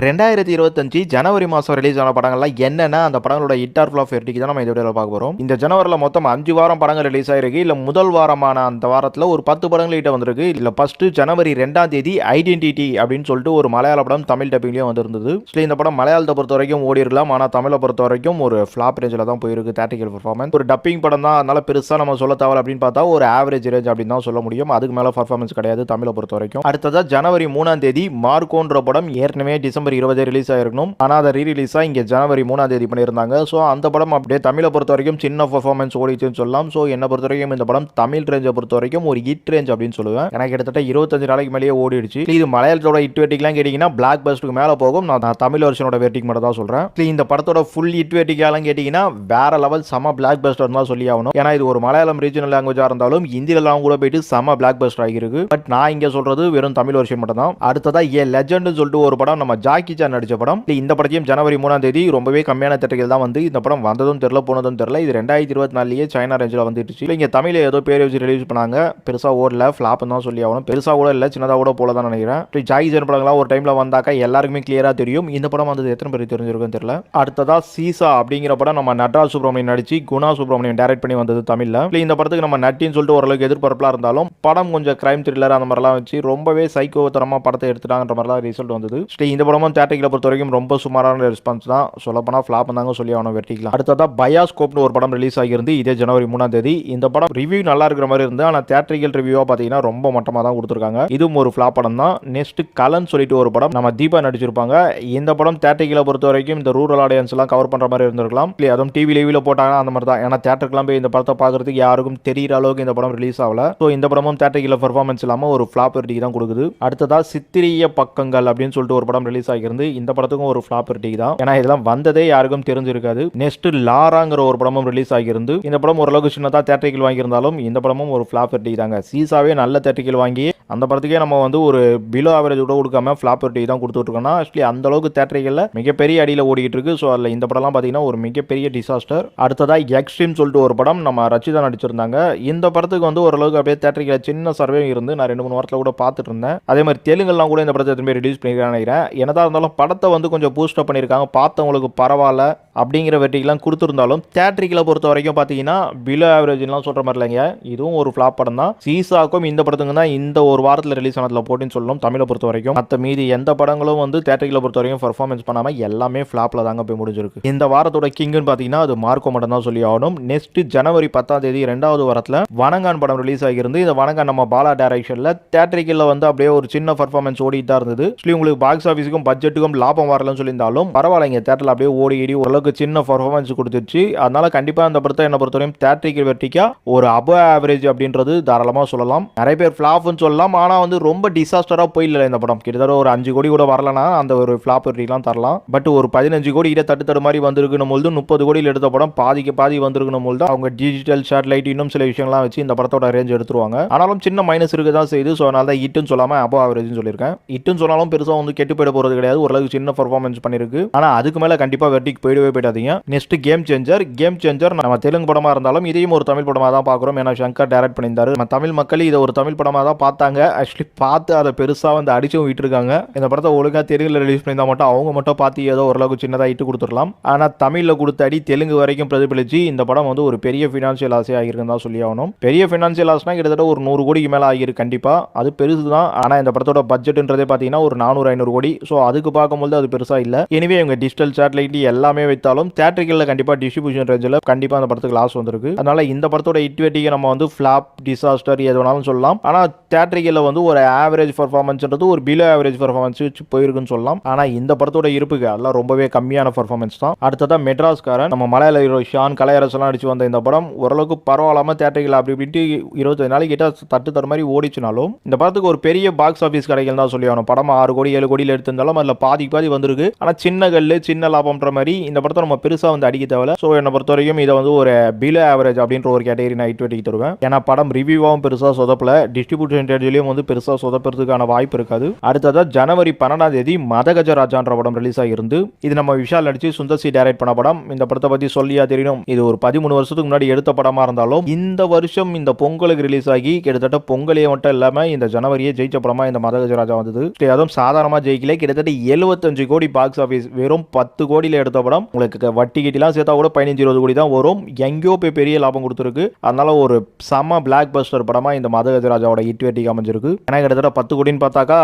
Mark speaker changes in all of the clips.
Speaker 1: ரெண்டாயிரத்தி இருபத்தஞ்சு ஜனவரி மாதம் ரிலீஸ் ஆன படங்கள்லாம் என்னென்ன அந்த படங்களோட ஹிட்டார் ஃபிளாப் வெர்டிக்கு தான் நம்ம இந்த வீடியோவில் பார்க்க போகிறோம் இந்த ஜனவரியில் மொத்தம் அஞ்சு வாரம் படங்கள் ரிலீஸ் ஆயிருக்கு. இல்லை முதல் வாரமான அந்த வாரத்தில் ஒரு பத்து படங்கள் கிட்ட வந்திருக்கு. இல்லை ஃபஸ்ட்டு ஜனவரி ரெண்டாம் தேதி ஐடென்டிட்டி அப்படின்னு சொல்லிட்டு ஒரு மலையாள படம் தமிழ் டப்பிங்லேயும் வந்திருந்தது. ஸோ இந்த படம் மலையாளத்தை பொறுத்த வரைக்கும் ஓடிடலாம் ஆனால் தமிழை பொறுத்த வரைக்கும் ஒரு ஃப்ளாப் ரேஞ்சில் தான் போயிருக்கு தேட்டிக்கல் பர்ஃபார்மன்ஸ் ஒரு டப்பிங் படம் தான் அதனால பெருசாக நம்ம சொல்ல தேவை அப்படின்னு பார்த்தா ஒரு ஆவரேஜ் ரேஞ்ச் அப்படின்னு தான் சொல்ல முடியும். அதுக்கு மேலே பர்ஃபார்மன்ஸ் கிடையாது தமிழை பொறுத்த வரைக்கும். அடுத்ததாக ஜனவரி மூணாம் தேதி மார்க்கோன்ற படம் ஏற்கனவே டிசம்பர் இருபது ரிலீஸ் ஆயிருக்கணும். ஆனால் அதை ரீ ரிலீஸாக இங்கே ஜனவரி மூணாம் தேதி பண்ணியிருந்தாங்க. ஸோ அந்த படம் அப்படியே தமிழை பொறுத்த வரைக்கும் சின்ன பர்ஃபார்மன்ஸ் ஓடிச்சுன்னு சொல்லலாம். ஸோ என்னை பொறுத்த வரைக்கும் இந்த படம் தமிழ் ரேஞ்சை பொறுத்த வரைக்கும் ஒரு ஹிட் ரேஞ்ச் அப்படின்னு சொல்லுவேன். எனக்கு கிட்டத்தட்ட இருபத்தஞ்சு நாளைக்கு மேலேயே ஓடிடுச்சு. இது மலையாளத்தோட ஹிட் வெட்டிக்லாம் கேட்டிங்கன்னா பிளாக் பஸ்ட்டுக்கு மேலே போகும். நான் தமிழ் வருஷனோட வெட்டிக் மட்டும் தான் சொல்கிறேன் இந்த படத்தோட ஃபுல் ஹிட் வெட்டிக்காலாம் கேட்டிங்கன்னா வேற லெவல் செம பிளாக் பஸ்டர் தான் சொல்லி ஆகணும் ஏன்னா இது ஒரு மலையாளம் ரீஜனல் லாங்குவேஜாக இருந்தாலும் ஹிந்திலலாம் கூட போயிட்டு செம பிளாக் பஸ்டர் ஆகிருக்கு பட் நான் இங்கே சொல்கிறது வெறும் தமிழ் வருஷன் மட்டும் தான் அடுத்ததா ஏ லெஜெண்ட்னு சொல்லிட்டு ஒரு படம் நம்ம ஜாக்கி சான் நடிச்ச படம். இந்த படத்தையும் ஜனவரி மூணாம் தேதி ரொம்பவே கம்மியான திட்டங்கள் தான் வந்து இந்த படம் வந்ததும் தெரியல போனதும் தெரியல. இது ரெண்டாயிரத்தி இருபத்தி நாலுலேயே சைனா ரேஞ்சில் வந்துடுச்சு. இல்லை இங்கே தமிழ் ஏதோ பேர் வச்சு ரிலீஸ் பண்ணாங்க. பெருசாக ஓடல ஃப்ளாப் தான் சொல்லி ஆகணும். பெருசாக கூட இல்லை சின்னதாக கூட போல தான் நினைக்கிறேன். ஜாக்கி சான் படங்கள்லாம் ஒரு டைமில் வந்தாக்கா எல்லாருக்குமே கிளியராக தெரியும். இந்த படம் வந்தது எத்தனை பேர் தெரிஞ்சிருக்குன்னு தெரியல. அடுத்ததா சீசா அப்படிங்கிற படம் நம்ம நட்ராஜ் சுப்ரமணியன் நடிச்சு குணா சுப்ரமணியன் டைரக்ட் பண்ணி வந்தது தமிழில். இல்லை இந்த படத்துக்கு நம்ம நட்டின்னு சொல்லிட்டு ஓரளவுக்கு எதிர்பார்ப்பெலாம் இருந்தாலும் படம் கொஞ்சம் கிரைம் த்ரில்லர் அந்த மாதிரிலாம் வச்சு ரொம்பவே சைக்கோத்தரமாக படத்தை எடுத்துட்டாங்கன்ற மாதிரிலாம் ரிசல்ட் வந்தது. ஸ்டே இந்த படமும் தேட்டரிக்கலை பொறுத்த வரைக்கும் ரொம்ப சுமாரான ரெஸ்பான்ஸ் தான். சொல்லப்போனால் ஃப்ளாப் தாங்க சொல்லி அவனை வெட்டிக்கலாம். அடுத்ததா பயாஸ்கோப்னு ஒரு படம் ரிலீஸ் ஆகியிருந்து இதே ஜனவரி மூணாம் தேதி. இந்த படம் ரிவ்யூ நல்லா இருக்கிற மாதிரி இருந்து ஆனால் தேட்டரிக்கல் ரிவ்யூவாக பார்த்தீங்கன்னா ரொம்ப மட்டமாக தான் கொடுத்துருக்காங்க. இதுவும் ஒரு ஃப்ளாப் படம் தான். நெக்ஸ்ட் கலன் சொல்லிட்டு ஒரு படம். நம்ம தீபா நடிச்சிருப்பாங்க. இந்த படம் தேட்டரிக்கலை பொறுத்த வரைக்கும் இந்த ரூரல் ஆடியன்ஸ்லாம் கவர் பண்ணுற மாதிரி இருந்திருக்கலாம். இல்லை அதுவும் டிவி லீவில் போட்டாங்கன்னா அந்த மாதிரி தான். ஏன்னா தேட்டருக்குலாம் போய் இந்த படத்தை பார்க்குறதுக்கு யாருக்கும் தெரியிற அளவுக்கு இந்த படம் ரிலீஸ் ஆகல. ஸோ இந்த படமும் தேட்டரிக்கல பெர்ஃபார்மன்ஸ் இல்லாமல் ஒரு ஃப்ளாப் ரெட்டிக்கு தான் கொடுக்குது. அடுத்ததா சித்திரிய பக்கங்கள் அப்படின்னு சொல்லிட்டு ஒரு படம் ரிலீஸ் ஆகியிருந்து இந்த படத்துக்கும் ஒரு ஃப்ளாப் தான் ஏன்னா இதெல்லாம் வந்ததே யாருக்கும் தெரிஞ்சிருக்காது. நெக்ஸ்ட் லாராங்கிற ஒரு படமும் ரிலீஸ் ஆகியிருந்து இந்த படம் ஓரளவுக்கு சின்னதாக தேட்டரிக்கல் வாங்கியிருந்தாலும் இந்த படமும் ஒரு ஃப்ளாப் ரெட்டிக்கு தாங்க சீசாவே நல்ல தேட்டரிக்கல் வாங்கி அந்த படத்துக்கே நம்ம வந்து ஒரு பிலோ ஆவரேஜ் கூட கொடுக்காம ஃப்ளாப் ரெட்டிக்கு தான் கொடுத்துட்ருக்கோம்னா ஆக்சுவலி அந்த அளவுக்கு தேட்டரிக்கலில் மிகப்பெரிய அடியில் ஓடிக்கிட்டு இருக்கு ஸோ அதில் இந்த படம்லாம் பார்த்தீங்கன்னா ஒரு மிகப்பெரிய டிசாஸ்டர் அடுத்ததா எக்ஸ்ட்ரீம் சொல்லிட்டு ஒரு படம் நம்ம ரச்சிதா நடிச்சிருந்தாங்க. இந்த படத்துக்கு வந்து ஓரளவுக்கு அப்படியே தேட்டரிக்கல சின்ன சர்வே இருந்து நான் ரெண்டு மூணு வாரத்தில் கூட பார்த்துட்டு இருந்தேன். அதே மாதிரி தெலுங்குலாம் கூட இந்த படத்தை திரும்பி ரிலீஸ் பண்ணிக்கிறேன் நினைக்கிறேன். என்னதான் இருந்தாலும் படத்தை வந்து கொஞ்சம் பூஸ்டப் பண்ணியிருக்காங்க. பார்த்தவங்களுக்கு பரவாயில்ல. அப்படிங்கிற வெற்றிக்கெல்லாம் கொடுத்துருந்தாலும் தேட்ரிக்கில் பொறுத்த வரைக்கும் பார்த்தீங்கன்னா பிலோ ஆவரேஜ்லாம் சொல்கிற மாதிரி இல்லைங்க. இதுவும் ஒரு ஃப்ளாப் படம் தான் சீசாக்கும் இந்த படத்துக்கு தான் இந்த ஒரு வாரத்தில் ரிலீஸ் ஆனதில் போட்டின்னு சொல்லணும் தமிழை பொறுத்த வரைக்கும். மற்ற மீதி எந்த படங்களும் வந்து தேட்டரிக்கலை பொறுத்த வரைக்கும் பர்ஃபார்மன்ஸ் பண்ணாமல் எல்லாமே ஃப்ளாப்பில் தாங்க போய் முடிஞ்சிருக்கு. இந்த வாரத்தோட கிங்குன்னு பார்த்தீங்கன்னா அது மார்க்கோ மட்டும் தான் சொல்லி ஆகணும். நெக்ஸ்ட் ஜனவரி பத்தாம் தேதி ரெண்டாவது வாரத்தில் வனங்கான் படம் ரிலீஸ் ஆகியிருந்து இந்த வனங்கான் நம்ம பாலா டைரக்ஷனில் தேட்டரிக்கலில் வந்து அப்படியே ஒரு சின்ன பர்ஃபார்மன்ஸ் ஓடிட்டு தான் இருந்தது. ஆக்சுவலி உங்களுக்கு பாக்ஸ் ஆஃபீஸுக்கும் பட்ஜெட்டுக்கும் லாபம் வரலன்னு சொல்லியிருந்தாலும் பரவாயில்லைங்க. தேட்டரில் அப்படியே ஓடி ஓரளவு அளவுக்கு சின்ன பர்ஃபார்மன்ஸ் கொடுத்துருச்சு அதனால கண்டிப்பாக அந்த படத்தை என்ன பொறுத்தவரையும் தேட்ரிக்கல் வெட்டிக்கா ஒரு அபோ ஆவரேஜ் அப்படின்றது தாராளமாக சொல்லலாம். நிறைய பேர் ஃப்ளாப்னு சொல்லலாம். ஆனால் வந்து ரொம்ப டிசாஸ்டராக போயிடல இந்த படம். கிட்டத்தட்ட ஒரு அஞ்சு கோடி கூட வரலனா அந்த ஒரு ஃப்ளாப் வெட்டிலாம் தரலாம். பட் ஒரு பதினஞ்சு கோடி கிட்ட தட்டு தடு மாதிரி வந்திருக்கணும் போது முப்பது கோடியில் எடுத்த படம் பாதிக்கு பாதி வந்திருக்கணும் போது அவங்க டிஜிட்டல் சேட்டலைட் இன்னும் சில விஷயங்கள்லாம் வச்சு இந்த படத்தோட ரேஞ்ச் எடுத்துருவாங்க. ஆனாலும் சின்ன மைனஸ் இருக்க தான் செய்யுது. ஸோ அதனால தான் இட்டுன்னு சொல்லாமல் அபோ ஆவரேஜ்னு சொல்லியிருக்கேன். இட்டுன்னு சொன்னாலும் பெருசாக வந்து கெட்டு போயிட போகிறது கிடையாது. ஓரளவுக்கு சின்ன பர்ஃபார்மன்ஸ் பண்ணியிருக்கு. ஆனால் அதுக்கு மேலே கண்டிப்பாக வெட்டிக்கு போயிடவே போயிடாதீங்க. Next game changer game changer நம்ம தெலுங்கு படமாக இருந்தாலும் இதையும் ஒரு தமிழ் படமாக தான் பார்க்குறோம். ஏன்னா சங்கர் டைரக்ட் பண்ணியிருந்தாரு. நம்ம தமிழ் மக்கள் இதை ஒரு தமிழ் படமாக தான் பார்த்தாங்க. ஆக்சுவலி பார்த்து அதை பெருசாக வந்து அடிச்சும் விட்டுருக்காங்க. இந்த படத்தை ஒழுங்காக தெலுங்குல ரிலீஸ் பண்ணியிருந்தா மட்டும் அவங்க மட்டும் பார்த்து ஏதோ ஓரளவுக்கு சின்னதாக இட்டு கொடுத்துடலாம். ஆனால் தமிழில் கொடுத்த அடி தெலுங்கு வரைக்கும் பிரதிபலிச்சு இந்த படம் வந்து ஒரு பெரிய ஃபினான்ஷியல் ஆசை ஆகியிருக்குன்னு தான் சொல்லி ஆகணும். பெரிய ஃபினான்ஷியல் ஆசைனா கிட்டத்தட்ட ஒரு நூறு கோடிக்கு மேலே ஆகியிருக்கு கண்டிப்பாக அது பெருசு தான் ஆனால் இந்த படத்தோட பட்ஜெட்ன்றதே பார்த்தீங்கன்னா ஒரு நானூறு ஐநூறு கோடி. ஸோ அதுக்கு பார்க்கும்போது அது பெருசாக இல்லை. எனவே இவங்க டிஜிட்டல் சேட்டலைட் எல்லாமே வச்சு எடுத்தாலும் தேட்டர்களில் கண்டிப்பாக டிஸ்ட்ரிபியூஷன் ரேஞ்சில் கண்டிப்பாக அந்த படத்துக்கு லாஸ் வந்திருக்கு. அதனால இந்த படத்தோட இட்வெட்டியை நம்ம வந்து ஃப்ளாப் டிசாஸ்டர் எது வேணாலும் சொல்லலாம். ஆனால் தேட்டர்களில் வந்து ஒரு ஆவரேஜ் பர்ஃபார்மன்ஸ்ன்றது ஒரு பிலோ ஆவரேஜ் பர்ஃபார்மன்ஸ் வச்சு போயிருக்குன்னு சொல்லலாம். ஆனால் இந்த படத்தோட இருப்புக்கு அதெல்லாம் ரொம்பவே கம்மியான பர்ஃபார்மன்ஸ் தான். அடுத்ததான் மெட்ராஸ்காரன் நம்ம மலையாள ஹீரோ ஷான் கலையரசெல்லாம் அடிச்சு வந்த இந்த படம் ஓரளவுக்கு பரவாயில்லாம தேட்டர்களில் அப்படி இப்படின்ட்டு இருபத்தஞ்சு நாளைக்கு கிட்ட தட்டு தர மாதிரி ஓடிச்சுனாலும் இந்த படத்துக்கு ஒரு பெரிய பாக்ஸ் ஆஃபீஸ் கிடைக்கல தான் சொல்லி ஆகணும். படம் ஆறு கோடி ஏழு கோடியில் எடுத்திருந்தாலும் அதில் பாதி பாதி வந்திருக்கு. ஆனால் சின்ன கல்லு சின்ன லாபம்ன்ற மாதிரி இந்த படம் படத்தை நம்ம பெருசாக வந்து அடிக்க தேவையில்ல. ஸோ என்னை பொறுத்த வரைக்கும் இதை வந்து ஒரு பிலோ ஆவரேஜ் அப்படின்ற ஒரு கேட்டகரி நான் இட்டு வெட்டிக்கு தருவேன் ஏன்னா படம் ரிவ்யூவாகவும் பெருசாக சொதப்பல. டிஸ்ட்ரிபியூஷன் ஸ்ட்ராட்டஜிலையும் வந்து பெருசாக சொதப்புறதுக்கான வாய்ப்பு இருக்காது. அடுத்ததாக ஜனவரி பன்னெண்டாம் தேதி மதகஜராஜான்ற படம் ரிலீஸ் ஆகிருந்து இது நம்ம விஷால் நடிச்சு சுந்தர் சி டைரக்ட் பண்ண படம். இந்த படத்தை பற்றி சொல்லியா தெரியணும். இது ஒரு பதிமூணு வருஷத்துக்கு முன்னாடி எடுத்த படமாக இருந்தாலும் இந்த வருஷம் இந்த பொங்கலுக்கு ரிலீஸ் ஆகி கிட்டத்தட்ட பொங்கலே மட்டும் இல்லாமல் இந்த ஜனவரியே ஜெயிச்ச படமாக இந்த மதகஜராஜா வந்தது. அதுவும் சாதாரணமாக ஜெயிக்கல. கிட்டத்தட்ட எழுபத்தஞ்சு கோடி பாக்ஸ் ஆஃபீஸ் வெறும் பத்து கோடியில் எடுத்த படம். உங்களுக்கு வட்டி கிட்டிலாம் சேர்த்தா கூட பதினஞ்சு இருபது கோடி தான் வரும். எங்கேயோ போய் பெரிய லாபம் கொடுத்துருக்கு. அதனால ஒரு செம பிளாக் பஸ்டர் படமா இந்த மதகஜராஜாவோட இட் வெட்டிக்கு அமைஞ்சிருக்கு. ஏன்னா கிட்டத்தட்ட பத்து கோடின்னு பார்த்தாக்கா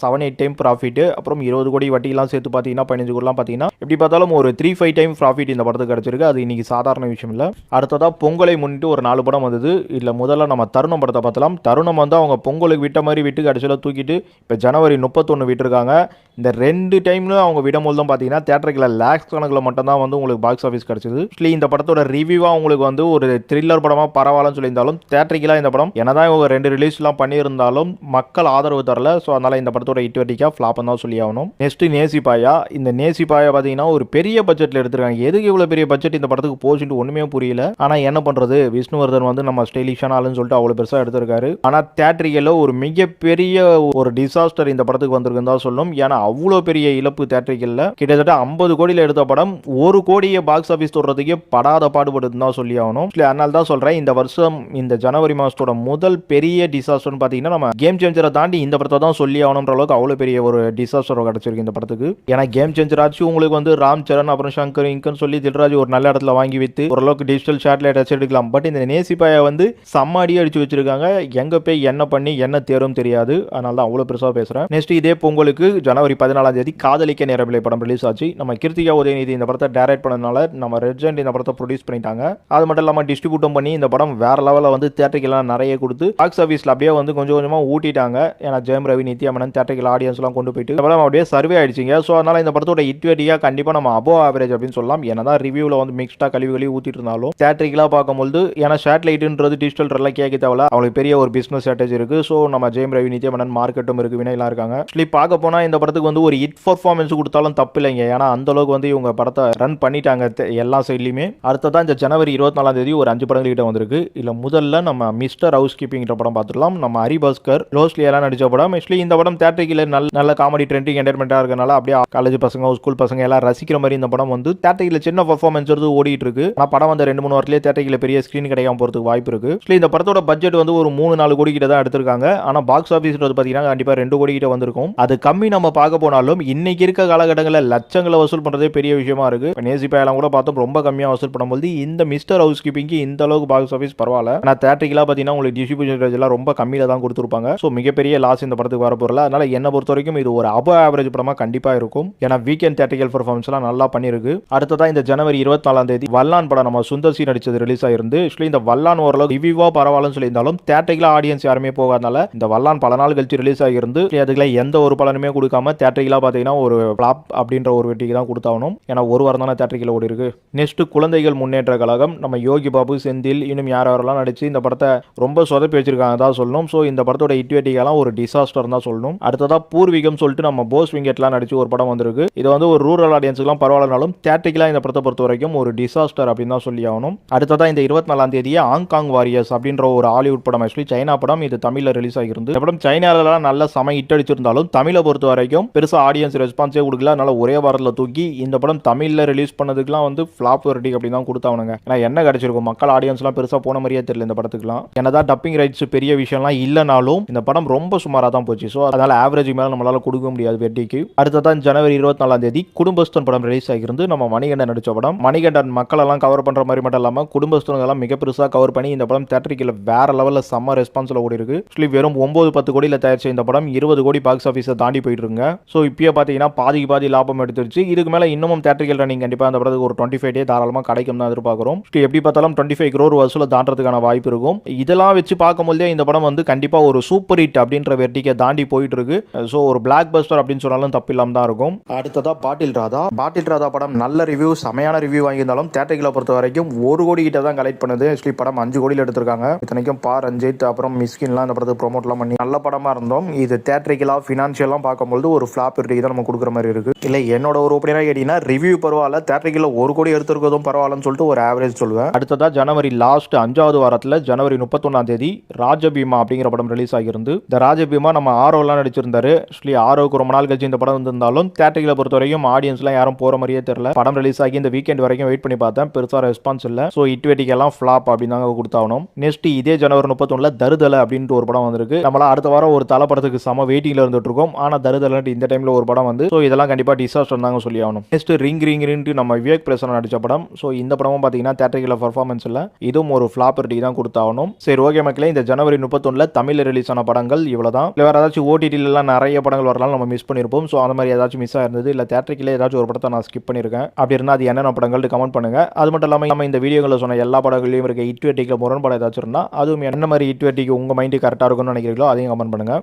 Speaker 1: செவன் எயிட் டைம் ப்ராஃபிட் அப்புறம் இருபது கோடி வட்டிலாம் சேர்த்து பார்த்தீங்கன்னா பதினஞ்சு கோடிலாம் பார்த்தீங்கன்னா எப்படி பார்த்தாலும் ஒரு த்ரீ ஃபைவ் டைம் ப்ராஃபிட் இந்த படத்துக்கு கிடைச்சிருக்கு. அது இன்னைக்கு சாதாரண விஷயம் இல்லை. அடுத்ததாக பொங்கலை முன்னிட்டு ஒரு நாலு படம் வந்தது. இதில் முதல்ல நம்ம தருணம் படத்தை பார்த்தலாம். தருணம் வந்து அவங்க பொங்கலுக்கு விட்ட மாதிரி விட்டு கடைசியில் தூக்கிட்டு இப்போ ஜனவரி முப்பத்தொன்று விட்டுருக்காங்க. இந்த ரெண்டு டைம்ல அவங்க விடும்போது தான் பார்த்தீங்கன்னா தேட்டருக்குள்ள லேக்ஸ் கணக்கில் மட்டும் மட்டும்தான் வந்து உங்களுக்கு பாக்ஸ் ஆஃபீஸ் கிடச்சிது. ஆக்சுவலி இந்த படத்தோட ரிவ்யூவாக உங்களுக்கு வந்து ஒரு த்ரில்லர் படமாக பரவாயில்லன்னு சொல்லியிருந்தாலும் தேட்டரிக்கெலாம் இந்த படம். என்னதான் இவங்க ரெண்டு ரிலீஸ்லாம் பண்ணியிருந்தாலும் மக்கள் ஆதரவு தரல. ஸோ அதனால் இந்த படத்தோட இட்டுவட்டிக்காக ஃப்ளாப்னு தான் சொல்லி ஆகணும். நெக்ஸ்ட் நேசிப்பாயா? இந்த நேசிப்பாயா பார்த்தீங்கன்னா ஒரு பெரிய பட்ஜெட்டில் எடுத்திருக்காங்க. எதுக்கு இவ்வளோ பெரிய பட்ஜெட் இந்த படத்துக்கு போச்சுட்டு ஒன்றுமே புரியல. ஆனால் என்ன பண்ணுறது விஷ்ணுவர்தன் வந்து நம்ம ஸ்டைலிஷான ஆளுன்னு சொல்லிட்டு அவ்வளோ பெருசாக எடுத்திருக்காரு. ஆனால் தேட்டரிக்கல ஒரு மிகப்பெரிய ஒரு டிசாஸ்டர் இந்த படத்துக்கு வந்திருக்குன்னு தான் சொல்லணும். ஏன்னா அவ்வளோ பெரிய இழப்பு தேட்டரிகளில் கிட்டத்தட்ட ஐம்பது கோடியில் எடுத்த படம் ஒரு கோடியை பாக்ஸ் ஆஃபீஸ் தொடுறதுக்கே படாத பாடுபடுதுன்னு தான் சொல்லி ஆகணும். அதனால தான் சொல்கிறேன் இந்த வருஷம் இந்த ஜனவரி மாதத்தோட முதல் பெரிய டிசாஸ்டர்னு பார்த்தீங்கன்னா நம்ம கேம் சேஞ்சரை தாண்டி இந்த படத்தை தான் சொல்லி ஆகணுன்ற அளவுக்கு அவ்வளோ பெரிய ஒரு டிசாஸ்டர் கிடச்சிருக்கு இந்த படத்துக்கு. ஏன்னா கேம் சேஞ்சர் ஆச்சு உங்களுக்கு வந்து ராம் சரண் அப்புறம் சங்கர் இங்கன்னு சொல்லி தில்ராஜ் ஒரு நல்ல இடத்துல வாங்கி வைத்து ஓரளவுக்கு டிஜிட்டல் ஷேட்லைட் வச்சு எடுக்கலாம். பட் இந்த நேசிப்பாயை வந்து சம்மாடியே அடிச்சு வச்சிருக்காங்க. எங்கே போய் என்ன பண்ணி என்ன தேரும் தெரியாது. அதனால தான் அவ்வளோ பெருசாக பேசுகிறேன் நெக்ஸ்ட் இதே பொங்கலுக்கு ஜனவரி பதினாலாம் தேதி காதலிக்க நேரவில்லை படம் ரிலீஸ் ஆச்சு. நம்ம கிருத்திகா உதயநிதி இந்த படத்தை டைரக்ட் பண்ணதுனால நம்ம ரெஜெண்ட் இந்த படத்தை ப்ரொடியூஸ் பண்ணிட்டாங்க. அது மட்டும் இல்லாமல் டிஸ்ட்ரிபியூட்டும் பண்ணி இந்த படம் வேற லெவலில் வந்து தேட்டருக்கெல்லாம் நிறைய கொடுத்து பாக்ஸ் ஆஃபீஸில் அப்படியே வந்து கொஞ்சம் கொஞ்சமாக ஊட்டிட்டாங்க. ஏன்னா ஜெயம் ரவி நித்யாமனன் மேனன் ஆடியன்ஸ்லாம் கொண்டு போயிட்டு இந்த படம் அப்படியே சர்வே ஆயிடுச்சிங்க. ஸோ அதனால் இந்த படத்தோட இட்வேட்டியாக கண்டிப்பாக நம்ம அபோ ஆவரேஜ் அப்படின்னு சொல்லலாம். என்னதான் ரிவ்யூவில் வந்து மிக்ஸ்டாக கழிவு கழிவு ஊற்றிட்டு இருந்தாலும் தேட்டரிக்கலாக பார்க்கும்போது ஏன்னா சேட்டலைட்டுன்றது டிஜிட்டல் ரெல்லாம் கேட்க தேவையில்ல. அவங்களுக்கு பெரிய ஒரு பிஸ்னஸ் ஸ்ட்ராட்டஜி இருக்கு. ஸோ நம்ம ஜெயம் ரவி நித்யாமனன் மார்க்கெட்டும் இருக்கு வினையெல்லாம் இருக்காங்க. ஆக்சுவலி பார்க்க போனால் இந்த படத்துக்கு வந்து ஒரு இட் பர்ஃபார்மன்ஸ் கொடுத்தாலும் தப்பு இல்லைங்க. ஏன்னா அந்த அளவுக்கு வந்து இவங்க படத்தை ரன் பண்ணிட்டாங்க எல்லா சைட்லையுமே அடுத்ததான் இந்த ஜனவரி இருபத்தி நாலாம் தேதி ஒரு அஞ்சு படங்கள் கிட்ட வந்திருக்கு. இல்லை முதல்ல நம்ம மிஸ்டர் ஹவுஸ் கீப்பிங்கிற படம் பார்த்துடலாம். நம்ம ஹரிபாஸ்கர் லோஸ்லி எல்லாம் படம். ஆக்சுவலி இந்த படம் தேட்டரிக்கில் நல்ல நல்ல காமெடி ட்ரெண்டிங் என்டர்மெண்ட்டாக இருக்கனால அப்படியே காலேஜ் பசங்க ஸ்கூல் பசங்க எல்லாம் ரசிக்கிற மாதிரி இந்த படம் வந்து தேட்டரிக்கில் சின்ன பர்ஃபார்மன்ஸ் வந்து ஓடிட்டு இருக்கு. ஆனால் படம் வந்து ரெண்டு மூணு வாரத்திலே தேட்டரிக்கில் பெரிய ஸ்க்ரீன் கிடைக்காம போகிறதுக்கு வாய்ப்பு இருக்கு. ஆக்சுவலி இந்த படத்தோட பட்ஜெட் வந்து ஒரு மூணு நாலு கோடி கிட்ட தான் எடுத்திருக்காங்க. ஆனால் பாக்ஸ் ஆஃபீஸ் பார்த்தீங்கன்னா கண்டிப்பாக ரெண்டு கோடி கிட்ட வந்திருக்கும். அது கம்மி நம்ம பார்க்க போனாலும் இன்னைக்கு இருக்க காலகட்டங்களில் லட்சங்களை வசூல் பண்ணுறதே பெரிய விஷயமா இருக்கு இப்போ நேசிப்பாயெல்லாம் கூட பார்த்தோம் ரொம்ப கம்மியாக வசூல் பண்ணும்போது இந்த மிஸ்டர் ஹவுஸ் கீப்பிங்க்கு இந்த அளவுக்கு பாக்ஸ் ஆஃபீஸ் பரவாயில்ல. ஆனால் தேட்டரிக்கெல்லாம் பார்த்தீங்கன்னா உங்களுக்கு டிஸ்ட்ரிபியூஷன் எல்லாம் ரொம்ப கம்மியில் தான் கொடுத்துருப்பாங்க. ஸோ மிகப்பெரிய லாஸ் இந்த படத்துக்கு வர போகிறல அதனால என்ன பொறுத்த வரைக்கும் இது ஒரு அப ஆவரேஜ் படமாக கண்டிப்பாக இருக்கும். ஏன்னா வீக்கெண்ட் தேட்டரிக்கல் பர்ஃபார்மன்ஸ்லாம் நல்லா பண்ணியிருக்கு. அடுத்ததான் இந்த ஜனவரி இருபத்தி நாலாம் தேதி வல்லான் படம் நம்ம சுந்தர் சி நடிச்சது ரிலீஸ் ஆயிருந்து ஆக்சுவலி இந்த வல்லான் ஓரளவுக்கு ரிவ்யூவா பரவாயில்லன்னு சொல்லியிருந்தாலும் தேட்டரிக்கல ஆடியன்ஸ் யாருமே போகாதனால இந்த வல்லான் பல நாள் கழிச்சு ரிலீஸ் ஆகியிருந்து அதுக்குள்ள எந்த ஒரு பலனுமே கொடுக்காம தேட்டரிக்கலா பார்த்தீங்கன்னா ஒரு ஃபிளாப் அப்படின்ற ஒரு வெட்டிக்கு தான் கொடுத்தாகணும். ஏன்னா ஒரு வாரம் தானே தேட்டரிக்கல ஓடி இருக்கு நெக்ஸ்ட் குழந்தைகள் முன்னேற்ற கழகம் நம்ம யோகி பாபு செந்தில் இன்னும் யார் யாரெல்லாம் நடிச்சு இந்த படத்தை ரொம்ப சொதப்பி வச்சிருக்காங்க தான் சொல்லணும். ஸோ இந்த படத்தோட இட்வேட்டிக்கெல்லாம் ஒரு டிசாஸ்டர் தான் சொல்லணும். அடுத்ததா பூர்வீகம் சொல்லிட்டு நம்ம போஸ் விங்கெட்லாம் நடிச்சு ஒரு படம் வந்திருக்கு. இது வந்து ஒரு ரூரல் ஆடியன்ஸுக்குலாம் பரவாயில்லனாலும் தேட்டரிக்கெலாம் இந்த படத்தை பொறுத்த வரைக்கும் ஒரு டிசாஸ்டர் அப்படின்னு தான் சொல்லி ஆகணும். அடுத்ததா இந்த இருபத்தி நாலாம் தேதியே ஹாங்காங் வாரியர்ஸ் அப்படின்ற ஒரு ஹாலிவுட் படம் ஆக்சுவலி சைனா படம் இது தமிழில் ரிலீஸ் ஆகிருந்து இந்த படம் சைனாலலாம் நல்ல சம ஹிட் அடிச்சிருந்தாலும் தமிழை பொறுத்த வரைக்கும் பெருசாக ஆடியன்ஸ் ரெஸ்பான்ஸே கொடுக்கல. அதனால ஒரே வாரத்தில் தூக்கி இந்த படம் தமிழ் தமிழில் ரிலீஸ் பண்ணதுக்குலாம் வந்து ஃப்ளாப் ரெடி அப்படின்னு தான் கொடுத்தாவணுங்க. ஏன்னா என்ன கிடைச்சிருக்கும்? மக்கள் ஆடியன்ஸ்லாம் பெருசாக போன மாதிரியே தெரியல இந்த படத்துக்குலாம் என்னதான் டப்பிங் ரைட்ஸ் பெரிய விஷயம்லாம் இல்லைனாலும் இந்த படம் ரொம்ப சுமாராக தான் போச்சு. ஸோ அதனால ஆவரேஜ் மேலே நம்மளால கொடுக்க முடியாது வெட்டிக்கு அடுத்ததான் ஜனவரி இருபத்தி நாலாம் தேதி குடும்பஸ்தன் படம் ரிலீஸ் ஆகிருந்து நம்ம மணிகண்டன் நடிச்ச படம். மணிகண்டன் மக்களெல்லாம் கவர் பண்ற மாதிரி மட்டும் இல்லாமல் குடும்பஸ்தனங்கள்லாம் மிக பெருசாக கவர் பண்ணி இந்த படம் தேட்டரிக்கில் வேற லெவலில் செம்ம ரெஸ்பான்ஸில் ஓடி இருக்கு. ஆக்சுவலி வெறும் ஒன்பது பத்து கோடியில் தயாரிச்ச இந்த படம் இருபது கோடி பாக்ஸ் ஆஃபீஸை தாண்டி போயிட்டு இருங்க ஸோ இப்பயே பார்த்தீங்கன்னா பாதிக்கு பாதி லாபம் எடுத்துருச்சு. இதுக்கு மேலே இன்னமும் தேட்டரிக்கல் நீங்கள் கண்டிப்பாக அந்த படத்துக்கு ஒரு டுவெண்ட்டி ஃபைவ் டே தாராளமாக கிடைக்கும் தான் எதிர்பார்க்குறோம். எப்படி பார்த்தாலும் டுவெண்ட்டி ஃபைவ் க்ரோர் வசூலை தாண்டதுக்கான வாய்ப்பு இருக்கும். இதெல்லாம் வச்சு பார்க்கும்போதே இந்த படம் வந்து கண்டிப்பாக ஒரு சூப்பர் ஹிட் அப்படின்ற வெர்டிக்கை தாண்டி போயிட்டு இருக்கு ஸோ ஒரு பிளாக் பஸ்டர் அப்படின்னு சொன்னாலும் தப்பு இல்லாமல் தான் இருக்கும். அடுத்ததா பாட்டில் ராதா. பாட்டில் ராதா படம் நல்ல ரிவ்யூ செமையான ரிவ்யூ வாங்கியிருந்தாலும் தேட்டரிகளை பொறுத்த வரைக்கும் ஒரு கோடி கிட்ட தான் கலெக்ட் பண்ணுது. ஆக்சுவலி படம் அஞ்சு கோடியில் எடுத்திருக்காங்க. இத்தனைக்கும் பா ரஞ்சித் அப்புறம் மிஸ்கின்லாம் இந்த படத்தை ப்ரோமோட்லாம் பண்ணி நல்ல படமா இருந்தோம். இது தேட்டரிக்கலாக ஃபினான்ஷியலாக பார்க்கும்போது ஒரு ஃப்ளாப் தான் நம்ம கொடுக்குற மாதிரி இருக்கு. இல்லை என்னோட ஒரு ஒப்பீனியாக கேட்டிங்கன்னா ரிவ்யூ பரவாயில்ல. தேட்டரிக்கில் ஒரு கோடி எடுத்திருக்கிறதும் பரவாயில்லன்னு சொல்லிட்டு ஒரு ஆவரேஜ் சொல்லுவேன். அடுத்ததா ஜனவரி லாஸ்ட் அஞ்சாவது வாரத்தில் ஜனவரி முப்பத்தொன்னாம் தேதி ராஜபீமா அப்படிங்கிற படம் ரிலீஸ் ஆகியிருந்து இந்த ராஜபீமா நம்ம ஆரோலாம் நடிச்சிருந்தாரு. ஆக்சுவலி ஆரோக்கு ரொம்ப நாள் கழிச்சு இந்த படம் வந்திருந்தாலும் தேட்டரிக்கில் பொறுத்த வரைக்கும் ஆடியன்ஸ்லாம் யாரும் போகிற மாதிரியே தெரியல. படம் ரிலீஸ் ஆகி இந்த வீக்கெண்ட் வரைக்கும் வெயிட் பண்ணி பார்த்தேன். பெருசாக ரெஸ்பான்ஸ் இல்லை. ஸோ இட்வெட்டிக்கெல்லாம் ஃப்ளாப் அப்படின்னு தாங்க கொடுத்தாகணும். நெக்ஸ்ட் இதே ஜனவரி முப்பத்தொன்னில் தருதலை அப்படின்ட்டு ஒரு படம் வந்திருக்கு. நம்மளா அடுத்த வாரம் ஒரு தலை படத்துக்கு சம வெயிட்டிங்கில் இருந்துட்டு இருக்கோம். ஆனால் தருதலைன்ட்டு இந்த டைமில் ஒரு படம் வந்து ஸோ இதெல்லாம் கண்டிப்பாக டிசாஸ்டர் தாங்க சொல்லி ஆகணும் நெக்ஸ்ட் ரிங் ரிங் ரிங்ட்டு நம்ம விவேக் பிரசன் நடித்த படம். ஸோ இந்த படமும் பார்த்தீங்கன்னா தேட்டரிக்கல பர்ஃபார்மன்ஸ் இல்லை. இதுவும் ஒரு ஃபிளாப் தான் கொடுத்தாகணும். சரி ஓகே மக்களே இந்த ஜனவரி முப்பத்தொன்னில் தமிழில் ரிலீஸ் ஆன படங்கள் இவ்வளவுதான். இல்லை வேறு ஏதாச்சும் ஓடிடிலலாம் நிறைய படங்கள் வரலாம் நம்ம மிஸ் பண்ணியிருப்போம் ஸோ அந்த மாதிரி ஏதாச்சும் மிஸ் ஆயிருந்தது இல்லை தேட்டரிக்கில் ஏதாச்சும் ஒரு படத்தை நான் ஸ்கிப் பண்ணியிருக்கேன் அப்படி இருந்தால் அது என்னென்ன படங்கள் கமெண்ட் பண்ணுங்க. அது மட்டும் இல்லாமல் நம்ம இந்த வீடியோவில் சொன்ன எல்லா படங்களையும் இருக்க e இட்வேட்டிக்கு முரண்பாடு ஏதாச்சும் இருந்தால் அதுவும் என்ன மாதிரி இட்வெட்டிக்கு உங்கள் மைண்டு கரெக்டாக இருக்கும்னு நினைக்கிறீங்களோ அதையும் கமெண்ட் பண்ணுங்க.